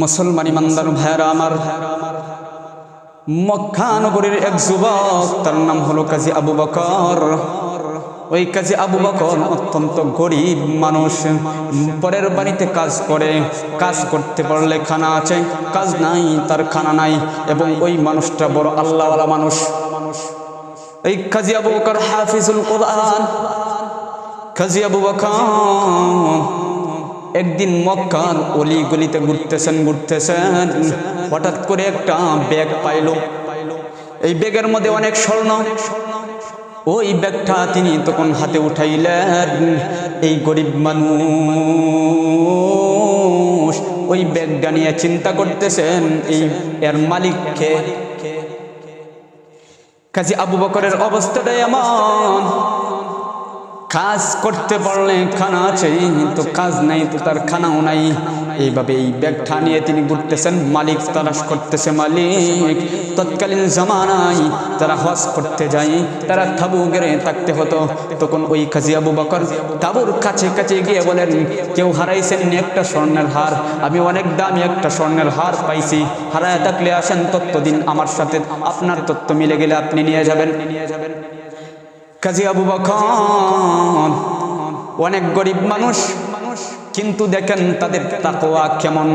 মুসলমান ইমানদার ভাইরা আমার, মক্কা নগরীর এক যুবক, তার নাম হলো কাজী আবু বকর। ওই কাজী আবু বকর অত্যন্ত গরিব মানুষ, পরের বাড়িতে কাজ করে, কাজ করতে পারলে খানা আছে, কাজ নাই, তার খানা নাই, এবং ওই মানুষটা বড় আল্লাহওয়ালা মানুষ। এই কাজী আবু বকর হাফিজুল কোরআন, কাজী আবু বকর একদিন মক্কার অলি গলিতে ঘুরতেছেন ঘুরতেছেন। হঠাৎ করে একটা ব্যাগ পাইল। এই ব্যাগের মধ্যে অনেক স্বর্ণ। ওই ব্যাগটা তিনি তখন হাতে উঠাইলেন। এই গরিব মানুষ ওই ব্যাগটা নিয়ে চিন্তা করতেছেন, এই এর মালিককে কাজী আবু বকরের অবস্থাটাই এমন। কাজ করতে পারলে খানা আছে, কিন্তু কাজ নাই তো তার খানাও নাই। এইভাবে এই ব্যাগটা নিয়ে তিনি ঘুরতেছেন। মালিক তালাশ করতেছে মালিক। তৎকালীন জামানায় তারা হজ করতে যায়, তারা থাবু গেড়ে থাকতে হতো। তখন ওই কাজী আবু বকর তাবুর কাছে কাছে গিয়ে বলেন, কেউ হারাইছেন একটা স্বর্ণের হার? আমি অনেক দামি একটা স্বর্ণের হার পাইছি। হারায় থাকলে আসেন তত্ত্ব দিন আমার সাথে। আপনার তত্ত্ব মিলে গেলে আপনি নিয়ে যাবেন নিয়ে যাবেন। কাজী আবু বকর। অনেক গরিব মানুষ, কিন্তু দেখেন তাদের তাকোয়া কেমন।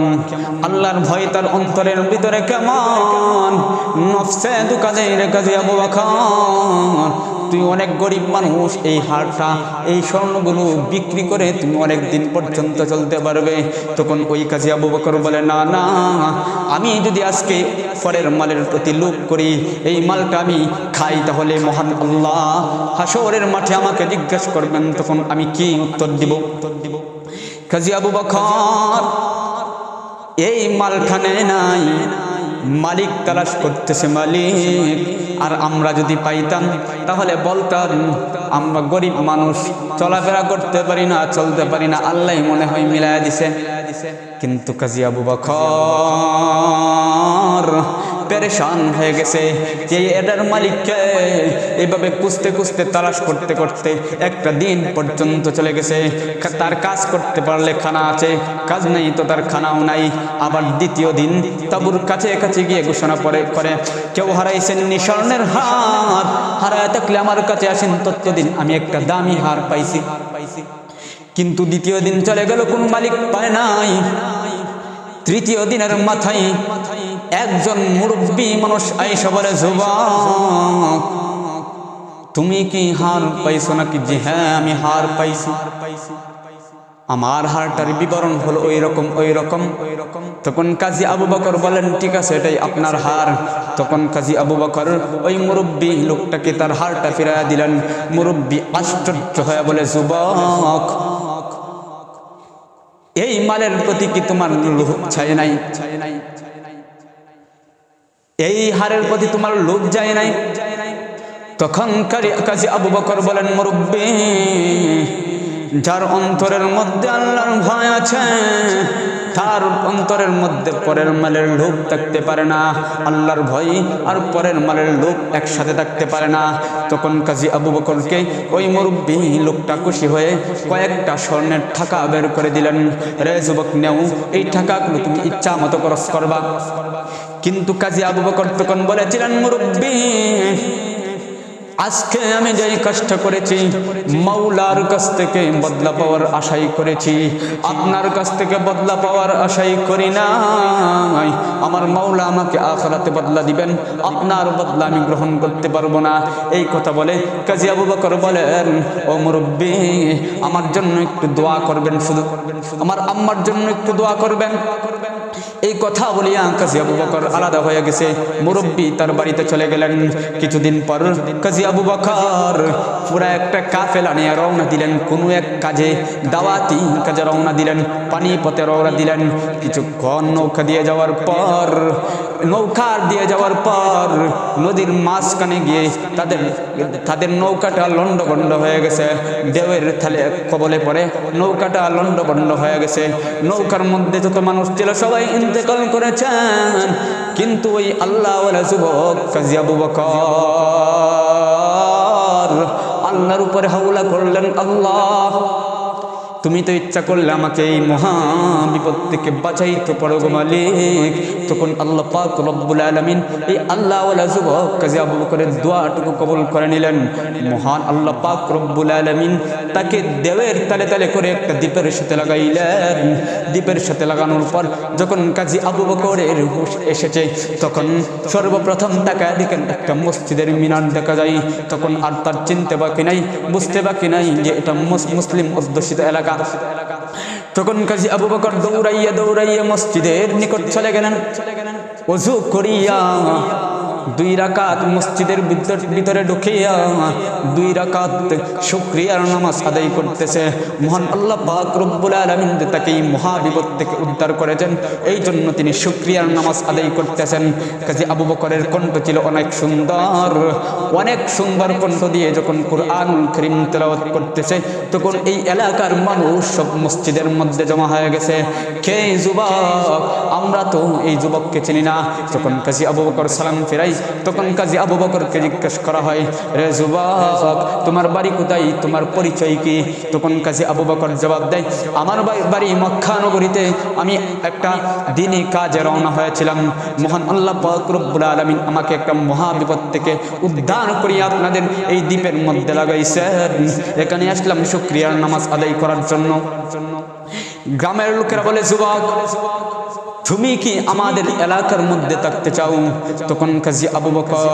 আল্লাহর ভয় তার অন্তরের ভিতরে কেমন। নফসে দুকাজে রে কাজী আবু বকর। তুই অনেক গরিব মানুষ, এই হারটা এই স্বর্ণগুলো বিক্রি করে তুমি অনেক দিন পর্যন্ত চলতে পারবে। তখন ওই কাজী আবু বকর বলে, না না, আমি যদি আজকে পরের মালের প্রতি লোভ করি, এই মালটা আমি খাই তাহলে মহান আল্লাহ হাসরের মাঠে আমাকে জিজ্ঞেস করবেন, তখন আমি কি উত্তর দিব? উত্তর দিব কাজী আবু বকর, এই মালখানে নাই। মালিক তালাশ করতেছে মালিক, আর আমরা যদি পাইতাম, তাহলে বলতাম, আমরা গরিব মানুষ, চলাফেরা করতে পারি না, চলতে পারি না আল্লাহ মনে হয় মিলায়া দিছে। কিন্তু কাজী আবু বকর হয়ে গেছে। যে এটার মালিককে এইভাবে কুস্তে কুস্তে তালাশ করতে করতে একটা দিন পর্যন্ত চলে গেছে। তার কাজ করতে পারলে খানা আছে, কাজ নেই তো তার খানাও নাই। আবার দ্বিতীয় দিন তাবুর কাছে কাছে গিয়ে ঘোষণা পরে, করে, কেউ হারাইছেন নিঃস্বর্ণের হার? হারায় থাকলে আমার কাছে আসেন তত্ত্ব দিন আমি একটা দামি হার পাইছি হার পাইছি। কিন্তু দ্বিতীয় দিন চলে গেল, কোন মালিক পায় নাই। তৃতীয় দিনের মাথায় একজন মুরব্বী মানুষ আইসা বলে, যুবক, তুমি কি হার পাইছো নাকি? যে হ্যাঁ আমি হার পাইছি। আমার হারটার বিবরণ হলো ওই রকম ওই রকম তখন কাজী আবু বকর বলেন, ঠিক আছে, এটাই আপনার হার। তখন কাজী আবু বকর ওই মুরব্বী লোকটাকে তার হারটা ফিরাইয়া দিলেন। মুরব্বী আশ্চর্য হয়ে বলে, যুবক এই মালের প্রতি কি তোমার লোভ ছায় নাই? এই হারের প্রতি তোমার লোভ যায় নাই? তখন কাজী আবু বকর বলেন, মুরব্বী, যার অন্তরের মধ্যে আল্লাহর ভয় আছে তার অন্তরের মধ্যে পরের মালের লোভ থাকতে পারে না, আল্লাহর ভয় আর পরের মালের লোভ একসাথে থাকতে পারে না। তখন কাজী আবু বকরকে ওই মুরব্বী লোকটা খুশি হয়ে কয়েকটা স্বর্ণের ঠাকা বের করে দিলেন। রে যুবক, নেও, এই ঠাকাগুলো তুমি ইচ্ছা মতো খরচ করবা। কিন্তু কাজী আবু বকর তখন বলেছিলেন, মুরব্বী আজকে আমি যেই কষ্ট করেছি, মাওলার কাছ থেকে বদলা পাওয়ার আশাই করেছি। আপনার কাছ থেকে বদলা পাওয়ার আশাই করি নাই। আমার মাওলা আমাকে আখরাতে বদলা দিবেন। আপনার বদলা আমি গ্রহণ করতে পারব না। এই কথা বলে কাজী আবু বকর বলেন, ও মুরব্বী, আমার জন্য একটু দোয়া করবেন শুধু করবেন আমার আম্মার জন্য একটু দোয়া করবেন। এই কথা বলিয়া কাজী আবু বকর আলাদা হয়ে গেছে। মুরব্বী তার বাড়িতে চলে গেলেন। কিছুদিন পর কাজী আবু বকর পুরা একটা কাফেলা নিয়ে রওনা দিলেন। কোনো এক কাজে দাওয়াতি কাজে রওনা দিলেন। পানি পথে রওনা দিলেন। কিছুক্ষণ নৌকা দিয়ে যাওয়ার পর, নৌকা দিয়ে যাওয়ার পর নদীর মাঝখানে গিয়ে তাদের তাদের নৌকাটা লন্ডভন্ড হয়ে গেছে। দেবের থালে কবলে পড়ে নৌকাটা লন্ডভন্ড হয়ে গেছে। নৌকার মধ্যে যত মানুষ ছিল সবাই ইন্তেকাল করেছেন কিন্তু ওই আল্লাহ যুবক কাজী আবু বকর আল্লাহর উপরে হাওলা করলেন আল্লাহ। তুমি তো ইচ্ছা করলে আমাকে এই মহা বিপদ থেকে বাঁচাইতে পারো গো মালিক। তখন আল্লাহ পাক রব্বুল আলমিন এই আল্লাহ যুবক কাজী আবু বকরের দোয়াটুকু কবুল করে নিলেন। মহান আল্লাহ পাক রব্বুল আলমিন তাকে দেবের তালে তালে করে একটা দ্বীপের সাথে লাগাইলেন। দ্বীপের সাথে লাগানোর পর যখন কাজী আবু বকরের হুশ এসেছে, তখন সর্বপ্রথম তাকে দেখেন একটা মসজিদের মিনার দেখা যায়। তখন আর তার চিনতে বাকি নাই, বুঝতে বাকি নাই যে এটা মুস- মুসলিম অধ্যুষিত এলাকা। তখন কাজী আবু বকর দৌড়াইয়া দৌড়াইয়া মসজিদের নিকট চলে গেলেন। অজু করিয়া দুই রাকাত মসজিদের ভিতর- ঢুকিয়া দুই রাকাত শুক্রিয়ার নামাজ আদায় করতেছে। মহান আল্লাহ পাক রব্বুল আলামিন তাকে এই মহাবিপদ থেকে উদ্ধার করেছেন, এই জন্য তিনি শুক্রিয়ার নামাজ আদায় করতেছেন। কাজী আবু বকরের কণ্ঠ ছিল অনেক সুন্দর। অনেক সুন্দর কণ্ঠ দিয়ে যখন কোরআনুল করিম তেলাওয়াত করতেছে, তখন এই এলাকার মানুষ সব মসজিদের মধ্যে জমা হয়ে গেছে। কে যুবক? আমরা তো এই যুবককে চিনি না। তখন কাজী আবু বকর সালাম ফেরাই তখন কাজী আবু বকরকে জিজ্ঞেস করা হয়, রে যুবক, তোমার বাড়ি কোথায়? তোমার পরিচয় কি? তখন কাজী আবু বকর জবাব দেয়, আমার বাড়ি- মক্কা নগরীতে আমি একটা দিনই কাজে রওনা হয়েছিলাম। মহান আল্লাহ পাক রব্বুল আলামিন আমাকে একটা মহাবিপদ থেকে উদ্ধার করিয়া আপনাদের এই দ্বীপের মধ্যে লাগাইছেন। এখানে আসলাম শুক্রিয়ার নামাজ আদায় করার জন্য। গ্রামের লোকেরা বলে, যুবক তুমি কি আমাদের এলাকার মধ্যে থাকতে চাও? তখন কাজী আবু বকর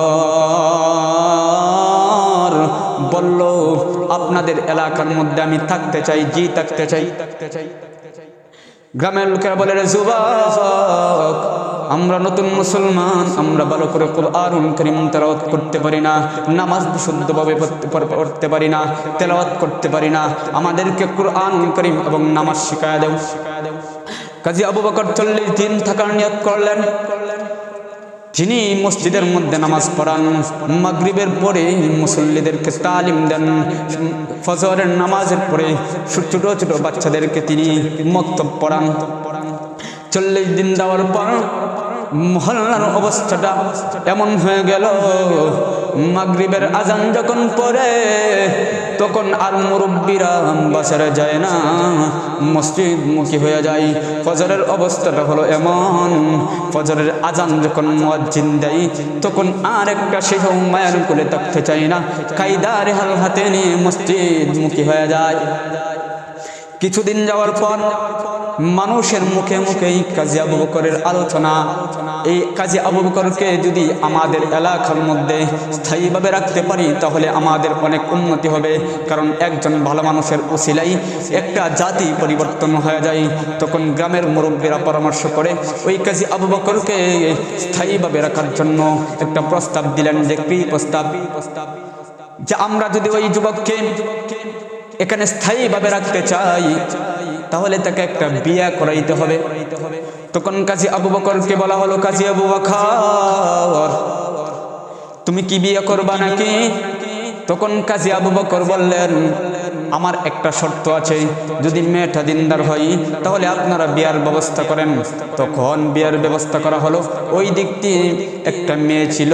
বলল, আপনাদের এলাকার মধ্যে আমি থাকতে চাই, জি থাকতে চাই। থাকতে চাই গ্রামের লোকেরা বলে যুবক, আমরা নতুন মুসলমান, আমরা ভালো করে কোরআন করিম তেলাওয়াত করতে পারি না, নামাজ বিশুদ্ধভাবে পড়তে পারি না, তেলাওয়াত করতে পারি না। আমাদেরকে কোরআন করিম এবং নামাজ শিখায় দেও। কাজী আবু বকর চল্লিশ দিন থাকার নিয়োগ করলেন। তিনি মসজিদের মধ্যে নামাজ পড়ান, মাগরিবের পরে মুসল্লিদেরকে তালিম দেন, ফজরের নামাজের পরে ছোট ছোট বাচ্চাদেরকে তিনি মক্তব পড়ান। চল্লিশ দিন দেওয়ার পর মহল্লার অবস্থাটা এমন হয়ে গেল। মাগরিবের আজান যখন পরে তখন আর মুরব্বীরা বাসারে যায় না। মসজিদ মুখী হয়ে যায়। ফজরের অবস্থাটা হলো এমন। ফজরের আজান যখন মুয়াজ্জিন দেয়, তখন আর একটা শিশু মায়ের কোলে থাকতে চায় না। কায়দার হাল হাতে নিয়ে মসজিদ মুখী হয়ে যায়। কিছুদিন যাওয়ার পর মানুষের মুখে মুখে কাজী আবু বকরের আলোচনা। এই কাজী আবু বকরকে যদি আমাদের এলাকার মধ্যে স্থায়ীভাবে রাখতে পারি, তাহলে আমাদের অনেক উন্নতি হবে। কারণ একজন ভালো মানুষের উসিলাই একটা জাতি পরিবর্তন হয়ে যায়। তখন গ্রামের মুরব্বীরা পরামর্শ করে ওই কাজী আবু বকরকে স্থায়ীভাবে রাখার জন্য একটা প্রস্তাব দিলেন। যে কি প্রস্তাব। যে আমরা যদি ওই যুবককে যুবককে এখানে স্থায়ীভাবে রাখতে চাই, তাহলে তাকে একটা বিয়া করাইতে হবে। তখন কাজী আবু বকরকে বলা হলো, কাজী আবু বকর, তুমি কি বিয়ে করবা নাকি? তখন কাজী আবু বকর বললেন আমার একটা শর্ত আছে। যদি মেয়েটা দিনদার হয়, তাহলে আপনারা বিয়ার ব্যবস্থা করেন। তখন বিয়ার ব্যবস্থা করা হলো। ওই দিক দিয়ে একটা মেয়ে ছিল।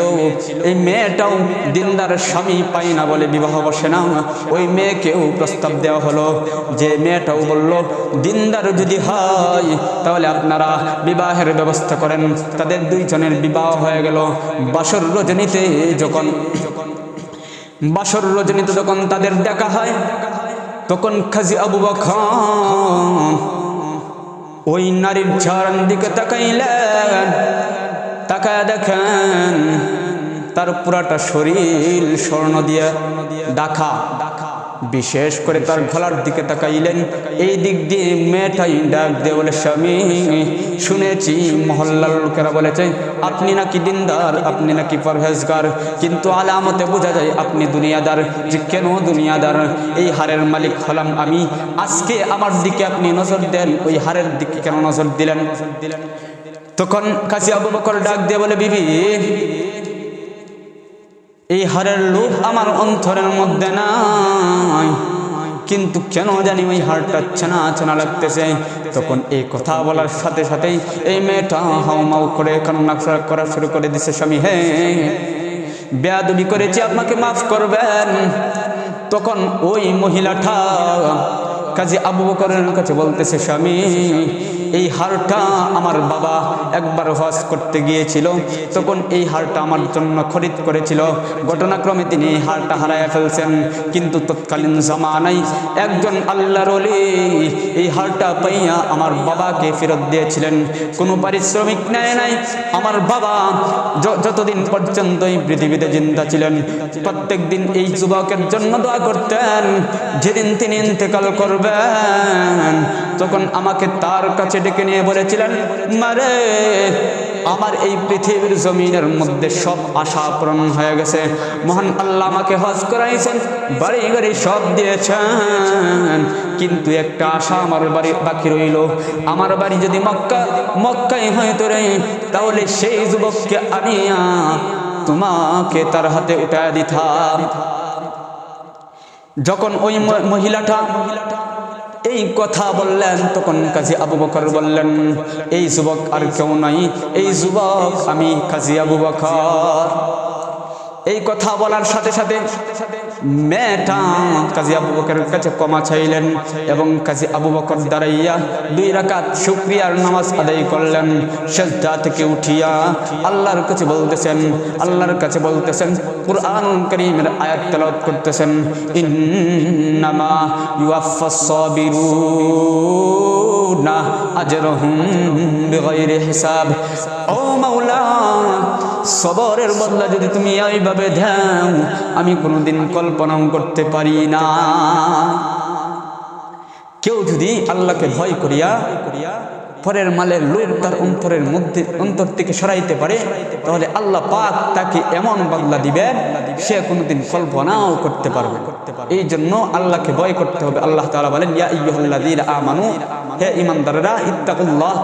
এই মেয়েটাও দিনদার স্বামী পাই না বলে বিবাহ বসে না। ওই মেয়েকেও প্রস্তাব দেওয়া হলো যে মেয়েটাও বলল, দিনদার যদি হয়, তাহলে আপনারা বিবাহের ব্যবস্থা করেন। তাদের দুইজনের বিবাহ হয়ে গেল। বাসর রজনীতে যখন বাসর রজনীতে যখন তাদের দেখা হয় তখন খাজি আবু বকর ওই নারীর ঝাড়ান দিকে তাকাইলেন, তাকায় দেখেন তার পুরাটা শরীর স্বর্ণ দিয়ে ডাকা। বিশেষ করে তার গলার দিকে তাকাইলেন। এই দিক দিয়ে মেয়েটাই ডাক দিয়ে বলে, স্বামী, শুনেছি মহল্লার লোকেরা বলেছে, আপনি নাকি দিনদার, আপনি নাকি পরহেজগার। কিন্তু আলামতে বোঝা যায় আপনি দুনিয়াদার। যে কেন দুনিয়াদার? এই হারের মালিক হলাম আমি। আজকে আমার দিকে আপনি নজর দেন। ওই হারের দিকে কেন নজর দিলেন? তখন কাজী আবু বকর ডাক দিয়ে বলে, বিবি এই হারের লোভ আমার অন্তরের মধ্যে নাই। কিন্তু কেন জানি ওই হারটা চেনা চেনা লাগতেছে। তখন এই কথা বলার সাথে সাথেই এই মেয়েটা হাউ মাউ করে কান্না করা শুরু করে দিছে, স্বামী, হে, বেয়াদবি করেছি আপনাকে মাফ করবেন। তখন ওই মহিলাটা কাজী আবু বকরের কাছে বলতেছে, স্বামী এই হারটা আমার বাবা একবার হজ করতে গিয়েছিল, তখন এই হারটা আমার জন্য খরিদ করেছিল। ঘটনাক্রমে তিনি এই হারটা হারাইয়া ফেলছেন, কিন্তু তৎকালীন জামানায় একজন আল্লাহর এই হারটা পাইয়া আমার বাবাকে ফেরত দিয়েছিলেন। কোনো পারিশ্রমিক নেয় নাই। আমার বাবা যতদিন পর্যন্ত এই পৃথিবীতে জিন্দা ছিলেন প্রত্যেক দিন এই যুবকের জন্য দোয়া করতেন, যেদিন তিনি ইন্তেকাল করবেন, তখন আমাকে তার কাছে ডেকে নিয়ে বলেছিলেন, মারে, আমার এই পৃথিবীর জমিনের মধ্যে সব আশা পূরণ হয়ে গেছে। মহান আল্লাহ আমাকে হজ করাইছেন, বাড়ি গাড়ি সব দিয়েছেন। কিন্তু একটা আশা আমার বাড়ি বাকি রইল। আমার বাড়ি যদি মক্কা, মক্কাই হয়তো রে তাহলে সেই যুবককে আমি তোমাকে তার হাতে উঠায় দিতাম। যখন ওই ম- মহিলাটা এই কথা বললেন, তখন কাজী আবু বকর বললেন, এই যুবক আর কেউ নাই, এই যুবক আমি কাজী আবু বকর। এই কথা বলার সাথে সাথে মেয়েটা কাজী আবু বকরের কাছে ক্ষমা চাইলেন এবং কাজী আবু বকর দাঁড়াইয়া দুই রাকাত শুক্রিয়ার নামাজ আদায় করলেন। সেজদা থেকে উঠিয়া আল্লাহর কাছে বলতেছেন, আল্লাহর কাছে বলতেছেন কুরআন করিমের আয়াত তেলাওয়াত করতেছেন, ইন্নামা ইউয়াফাস সাবিরুনা আজরহুম বিগাইরি হিসাব। ও মাওলা সবরের বদলা যদি তুমি এইভাবে দাও, আমি কোনোদিন কল্পনাও করতে পারি না। কেউ যদি আল্লাহকে ভয় করিয়া পরের মালের লোভ তার অন্তরের মধ্যে, অন্তর থেকে সরাইতে পারে, তাহলে আল্লাহ পাক তাকে এমন বদলা দিবেন সে কোনোদিন কল্পনাও করতে পারবে এই জন্য আল্লাহকে ভয় করতে হবে। আল্লাহ তালা বলেন, ইয়া আইয়ুহাল্লাযীনা আমানু, হে ঈমানদাররা, ইত্তাকুল্লাহ